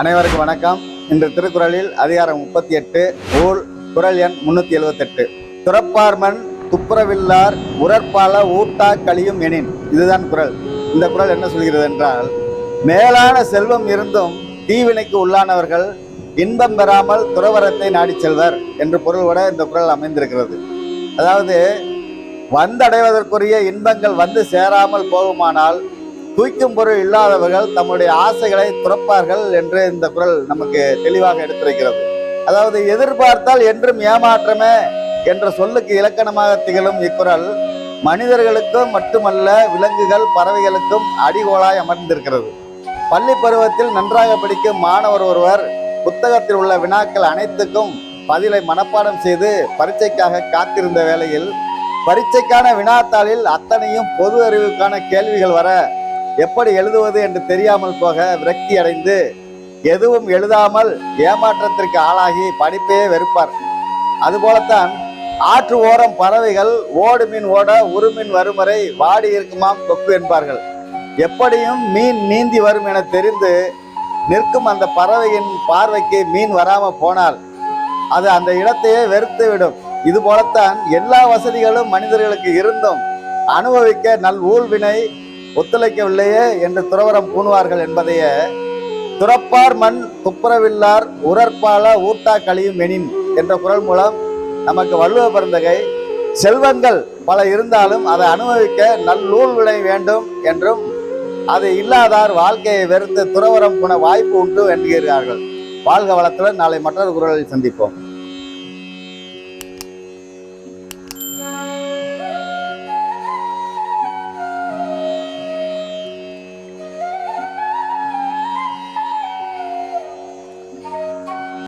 அனைவருக்கும் வணக்கம். இன்று திருக்குறளில் அதிகாரம் முப்பத்தி எட்டு ஊழ் குரல் எண் முன்னூத்தி எழுபத்தெட்டு துறப்பார்மன் துப்புரவில்லார் உரற்பால ஊட்டா கழியும் எனின். இதுதான் குரல். இந்த குரல் என்ன சொல்கிறது என்றால் மேலான செல்வம் இருந்தும் தீவினைக்கு உள்ளானவர்கள் இன்பம் பெறாமல் துறவரத்தை நாடிச் செல்வர் என்று பொருள்பட இந்த குரல் அமைந்திருக்கிறது. அதாவது வந்தடைவதற்குரிய இன்பங்கள் வந்து சேராமல் போகுமானால் தூய்க்கும் பொருள் இல்லாதவர்கள் தம்முடைய ஆசைகளை துறப்பார்கள் என்று இந்த குரல் நமக்கு தெளிவாக எடுத்திருக்கிறது. அதாவது எதிர்பார்த்தால் என்றும் ஏமாற்றமே என்ற சொல்லுக்கு இலக்கணமாக திகழும் இக்குரல் மனிதர்களுக்கும் மட்டுமல்ல விலங்குகள் பறவைகளுக்கும் அடிகோலாய் அமர்ந்திருக்கிறது. பள்ளி பருவத்தில் நன்றாக படிக்கும் மாணவர் ஒருவர் புத்தகத்தில் உள்ள வினாக்கள் அனைத்துக்கும் பதிலை மனப்பாடம் செய்து பரீட்சைக்காக காத்திருந்த வேளையில் பரீட்சைக்கான வினாத்தாளில் அத்தனையும் பொது அறிவுக்கான கேள்விகள் வர எப்படி எழுதுவது என்று தெரியாமல் போக விரக்தி அடைந்து எதுவும் எழுதாமல் ஏமாற்றத்திற்கு ஆளாகி படிப்பையே வெறுப்பார். அதுபோலத்தான் ஆற்று ஓரம் பறவைகள் ஓடு மீன் ஓட உருமின் வரும் வரை வாடி இருக்குமாம் கொக்கு என்பார்கள். எப்படியும் மீன் நீந்தி வரும் என தெரிந்து நிற்கும் அந்த பறவையின் பார்வைக்கு மீன் வராம போனால் அது அந்த இடத்தையே வெறுத்து விடும். இது போலத்தான் எல்லா வசதிகளும் மனிதர்களுக்கு இருந்தும் அனுபவிக்க நல் ஊழ்வினை ஒத்துழைக்கவில்லையே என்று துறவரம் பூணுவார்கள் என்பதையே துறப்பார் மண் துப்புரவில்லார் உரற்பால ஊட்டா கழியும் எனின் என்ற குரல் மூலம் நமக்கு வள்ளுவ பிறந்தகை செல்வங்கள் பல இருந்தாலும் அதை அனுபவிக்க நல்லூல் விளை வேண்டும் என்றும் அது இல்லாதார் வாழ்க்கையை வெறுத்து துறவரம் போன வாய்ப்பு உண்டு என்கிறார்கள். வாழ்க வளத்துடன் நாளை மற்றொரு குரலில் சந்திப்போம்.